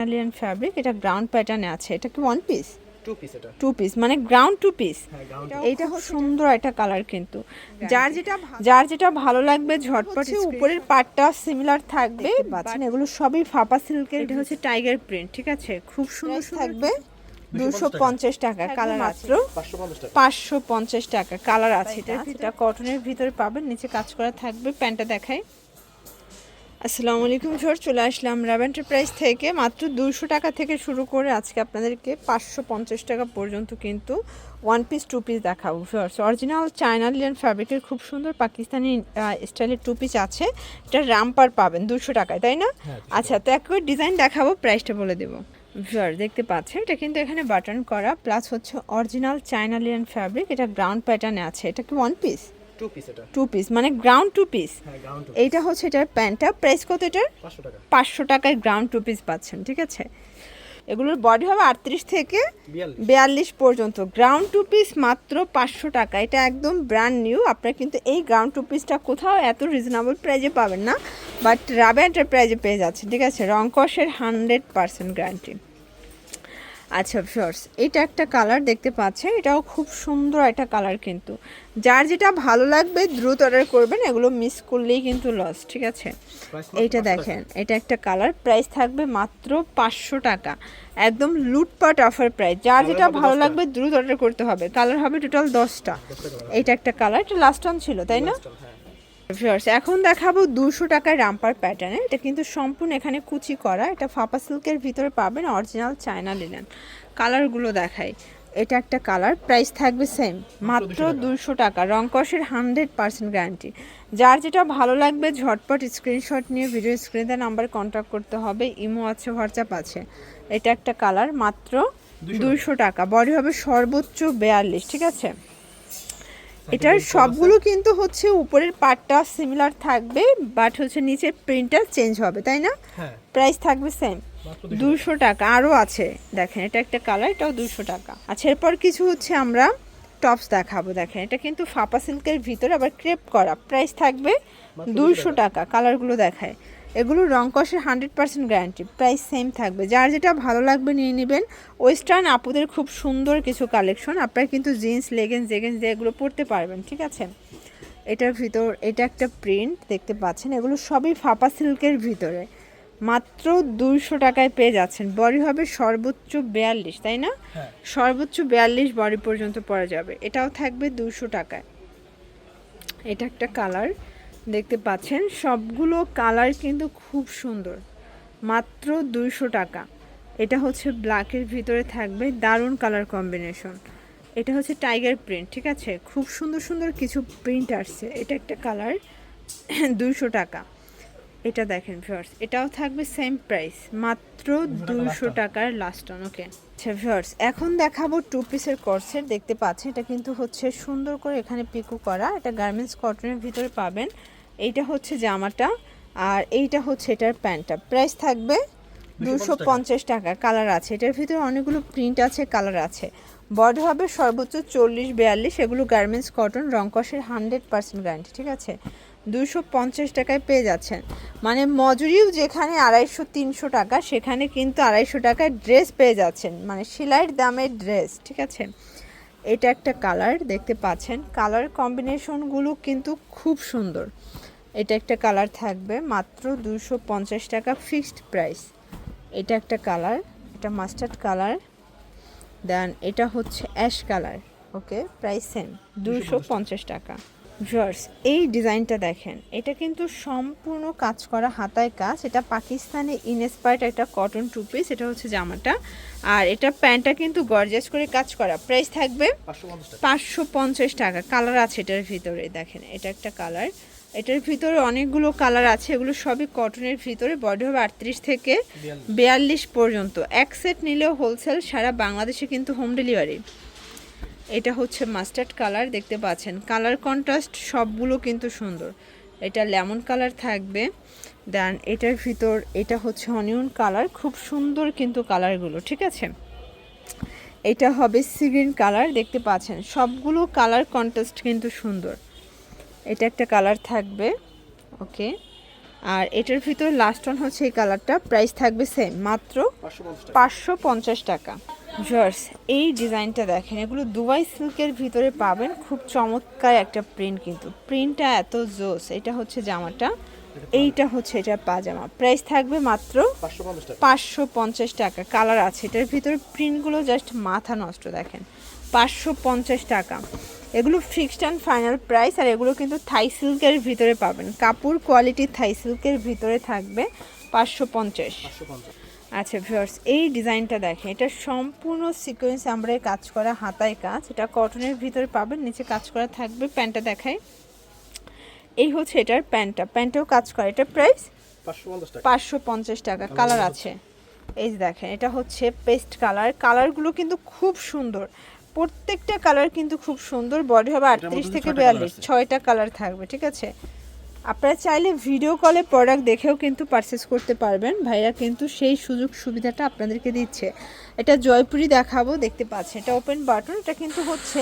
Italian fabric এটা ground প্যাটার্নে আছে। এটা কি ওয়ান পিস টু পিস এটা। টু পিস মানে গ্রাউন্ড টু পিস এইটা সুন্দর একটা কালার কিন্তু। যার যেটা যার যেটা ভালো লাগবে ঝটপট উপরের পাটটা সিমিলার থাকবে এগুলো সবই ফাপা সিল্কের এটা হচ্ছে টাইগার প্রিন্ট ঠিক আছে? খুব সুন্দর থাকবে দুশো পঞ্চাশ টাকা কালার মাত্র পাঁচশো পঞ্চাশ টাকা কালার আছে এটা। কটনের ভিতরে পাবেন নিচে কাজ করা থাকবে। প্যান্টটা দেখাই। আসসালামু আলাইকুম স্যার চলে আসলাম র্যাব এন্টারপ্রাইজ থেকে। মাত্র দুশো টাকা থেকে শুরু করে আজকে আপনাদেরকে পাঁচশো পঞ্চাশ টাকা পর্যন্ত কিন্তু ওয়ান পিস টু পিস দেখাবো ফার্স অরিজিনাল চায়নালিয়ান ফ্যাব্রিকের খুব সুন্দর পাকিস্তানি স্টাইলের টু পিস আছে। এটা রামপার পাবেন দুশো টাকায় তাই না? আচ্ছা তো এক ডিজাইন দেখাবো প্রাইসটা বলে দেবো। ভিউয়ার দেখতে পাচ্ছেন এটা কিন্তু এখানে বাটন করা প্লাস হচ্ছে অরিজিনাল চায়নালিয়ান ফ্যাব্রিক এটা গ্রাউন্ড প্যাটার্নে আছে। এটা কি ওয়ান পিস টু পিস এটা। টু পিস মানে গ্রাউন্ড টু পিস এইটা হচ্ছে এটার প্যান্টটা। প্রাইস কত এটার? পাঁচশো টাকা। পাঁচশো টাকায় গ্রাউন্ড টু পিস পাচ্ছেন ঠিক আছে? এগুলোর বডি হবে আটত্রিশ থেকে বিয়াল্লিশ। বিয়াল্লিশ পর্যন্ত। গ্রাউন্ড টু পিস মাত্র পাঁচশো টাকা। এটা একদম ব্র্যান্ড নিউ আপনারা কিন্তু এই গ্রাউন্ড টু পিসটা কোথাও এত রিজনেবল প্রাইজে পাবেন না। বাট রাবে এন্টারপ্রাইজে পেয়ে যাচ্ছে ঠিক আছে? রংকসের হান্ড্রেড পার্সেন্ট গ্যারান্টি আচ্ছা শর্টস এটা একটা কালার দেখতে পাচ্ছেন এটাও খুব সুন্দর একটা কালার কিন্তু। যার যেটা ভালো লাগবে দ্রুত অর্ডার করবেন এগুলো মিস করলেই কিন্তু লস ঠিক আছে? এইটা দেখেন এটা একটা কালার প্রাইস থাকবে মাত্র পাঁচশো টাকা। একদম লুটপাট অফার প্রাইস যার যেটা ভালো লাগবে দ্রুত অর্ডার করতে হবে। কালার হবে টোটাল দশটা। এইটা একটা কালার এটা লাস্ট অন ছিল তাই না? ভিউয়ার্স এখন দেখাবো দুশো টাকার রামপার প্যাটার্নে এটা কিন্তু সম্পূর্ণ এখানে কুচি করা। এটা ফাপা সিল্কের ভিতরে পাবেন অরিজিনাল চায়না লিনেন কালারগুলো দেখাই। এটা একটা কালার প্রাইস থাকবে সেম মাত্র দুশো টাকা। রংকসের হান্ড্রেড পার্সেন্ট গ্যারান্টি যার যেটা ভালো লাগবে ঝটপট স্ক্রিনশট নিয়ে ভিডিও স্ক্রিনে নাম্বার কন্ট্যাক্ট করতে হবে। ইমো আছে হোয়াটসঅ্যাপ আছে। এটা একটা কালার মাত্র দুশো টাকা। বডি হবে সর্বোচ্চ বেয়াল্লিশ ঠিক আছে? এটার সবগুলো কিন্তু হচ্ছে উপরের পার্টটা সিমিলার থাকবে বাট হচ্ছে নিচের প্রিন্টটা চেঞ্জ হবে তাই না? হ্যাঁ। প্রাইস থাকবে সেম দুশো টাকা। আরও আছে। দেখেন এটা একটা কালার এটাও দুশো টাকা। আচ্ছা এরপর কিছু হচ্ছে আমরা টপস দেখাবো। দেখেন এটা কিন্তু ফাপা সিল্কের ভিতরে আবার ক্রেপ করা। প্রাইস থাকবে দুশো টাকা। কালারগুলো দেখায়। এগুলো রং কষের hundred percent guarantee. Price same থাকবে। যার যেটা ভালো লাগবে নিয়ে নেবেন। ওয়েস্টার্ন আপুদের খুব সুন্দর কিছু কালেকশন। আপনারা কিন্তু জিন্স লেগেন্স জেগেন্স দিয়ে এগুলো পরতে পারবেন ঠিক আছে? এটার ভিতর এটা একটা প্রিন্ট দেখতে পাচ্ছেন। এগুলো সবই ফাপা সিল্কের ভিতরে। মাত্র দুইশো টাকায় পেয়ে যাচ্ছেন। বডি হবে সর্বোচ্চ বিয়াল্লিশ তাই না? হ্যাঁ। সর্বোচ্চ বিয়াল্লিশ বডি পর্যন্ত পরা যাবে। এটাও থাকবে দুশো টাকায়। এটা একটা কালার। দেখতে পাচ্ছেন সবগুলো কালার কিন্তু খুব সুন্দর। মাত্র দুইশো টাকা। এটা হচ্ছে ব্ল্যাকের ভিতরে থাকবে দারুণ কালার কম্বিনেশন এটা হচ্ছে টাইগার প্রিন্ট ঠিক আছে? খুব সুন্দর সুন্দর কিছু প্রিন্ট আসছে। এটা একটা কালার দুইশো টাকা। এটা দেখেন ভিউয়ার্স এটাও থাকবে সেম প্রাইস মাত্র দুইশো টাকার লাস্ট অন ওকে আচ্ছা ভিউয়ার্স এখন দেখাবো টু পিসের কোর্সের দেখতে পাচ্ছেন? এটা কিন্তু হচ্ছে সুন্দর করে এখানে পিকু করা। এটা গার্মেন্টস কটনের ভিতরে পাবেন। এইটা হচ্ছে জামাটা। আর এইটা হচ্ছে এটার প্যান্টটা। প্রাইস থাকবে দুশো পঞ্চাশ টাকা। কালার আছে। এটার ভিতরে অনেকগুলো প্রিন্ট আছে কালার আছে। বডি হবে সর্বোচ্চ চল্লিশ বিয়াল্লিশ। এগুলো গার্মেন্টস কটন রংকসের হান্ড্রেড পার্সেন্ট গ্যারান্টি ঠিক আছে? দুশো পঞ্চাশ টাকায় পেয়ে যাচ্ছেন। মানে মজুরিও যেখানে আড়াইশো তিনশো টাকা সেখানে কিন্তু আড়াইশো টাকায় ড্রেস পেয়ে যাচ্ছেন। মানে সেলাইয়ের দামের ড্রেস ঠিক আছে? এটা একটা কালার দেখতে পাচ্ছেন। কালার কম্বিনেশনগুলো কিন্তু খুব সুন্দর। এটা একটা কালার থাকবে মাত্র দুশো পঞ্চাশ টাকা ফিক্সড প্রাইস। এটা একটা কালার এটা মাস্টার্ড কালার। দেন এটা হচ্ছে ash colour okay? Price same দুশো পঞ্চাশ টাকা। ভিউয়ার্স এই ডিজাইনটা দেখেন। এটা কিন্তু সম্পূর্ণ কাজ করা হাতায় কাজ। এটা পাকিস্তানি ইনস্পায়ার্ড একটা কটন টু পিস এটা হচ্ছে জামাটা। আর এটা প্যান্টটা কিন্তু গর্জাস করে কাজ করা। প্রাইস থাকবে পাঁচশো পঞ্চাশ টাকা। কালার আছে এটার ভিতরে দেখেন এটা একটা কালার এটার ভিতরে অনেকগুলো কালার আছে এগুলো সবই কটনের ভিতরে বডি হবে আটত্রিশ থেকে। বিয়াল্লিশ। পর্যন্ত। এক সেট নিলেও হোলসেল সারা বাংলাদেশে কিন্তু হোম ডেলিভারি এটা হচ্ছে মাস্টার্ড কালার দেখতে পাচ্ছেন। কালার কন্ট্রাস্ট সবগুলো কিন্তু সুন্দর। এটা লেমন কালার থাকবে। দেন এটার ভিতর এটা হচ্ছে অনিয়ন কালার খুব সুন্দর কিন্তু কালারগুলো ঠিক আছে? এটা হবে সিগ্রিন কালার দেখতে পাচ্ছেন। সবগুলো কালার কন্ট্রাস্ট কিন্তু সুন্দর। এটা একটা কালার থাকবে ওকে আর এটার ভিতরে লাস্ট অন হচ্ছে এই কালারটা প্রাইস থাকবে সেম মাত্র পাঁচশো পাঁচশো পঞ্চাশ টাকা। জার্স এই ডিজাইনটা দেখেন, এগুলো দুবাই সিল্কের ভিতরে পাবেন। খুব চমৎকার একটা প্রিন্ট কিন্তু। প্রিন্টটা এত জোস, এটা হচ্ছে জামাটা। এইটা হচ্ছে এটা পাজামা। প্রাইস থাকবে মাত্র পাঁচশো পঞ্চাশ টাকা। কালার আছে, এটার ভিতরে প্রিন্টগুলো জাস্ট মাথা নষ্ট দেখেন। পাঁচশো পঞ্চাশ টাকা। এগুলো ফিক্সড অ্যান্ড ফাইনাল প্রাইস আর এগুলো কিন্তু থাই সিল্কের ভিতরে পাবেন। কাপড় কোয়ালিটি থাই সিল্কের ভিতরে থাকবে পাঁচশো পঞ্চাশ। আচ্ছা ভিউয়ার্স এই ডিজাইনটা দেখেন। এটা সম্পূর্ণ সিকোয়েন্স আমরা কাজ করা হাতায় কাজ। এটা কটনের ভিতরে পাবেন নিচে কাজ করা থাকবে। প্যান্টটা দেখাই। এই হচ্ছে এটার প্যান্টটা। প্যান্টেও কাজ করা। এটা প্রাইস পাঁচশো পঞ্চাশ টাকা। পাঁচশো পঞ্চাশ টাকা। কালার আছে। এই যে দেখেন এটা হচ্ছে পেস্ট কালার কালারগুলো কিন্তু খুব সুন্দর। প্রত্যেকটা কালার কিন্তু খুব সুন্দর। বডি হবে আটত্রিশ থেকে বিয়াল্লিশ। ছয়টা কালার থাকবে ঠিক আছে? আপনারা চাইলে ভিডিও কলে প্রোডাক্ট দেখেও কিন্তু পারচেস করতে পারবেন। ভাইরা কিন্তু সেই সুযোগ সুবিধাটা আপনাদেরকে দিচ্ছে। এটা জয়পুরি দেখাবো দেখতে পাচ্ছেন। এটা ওপেন বাটন এটা কিন্তু হচ্ছে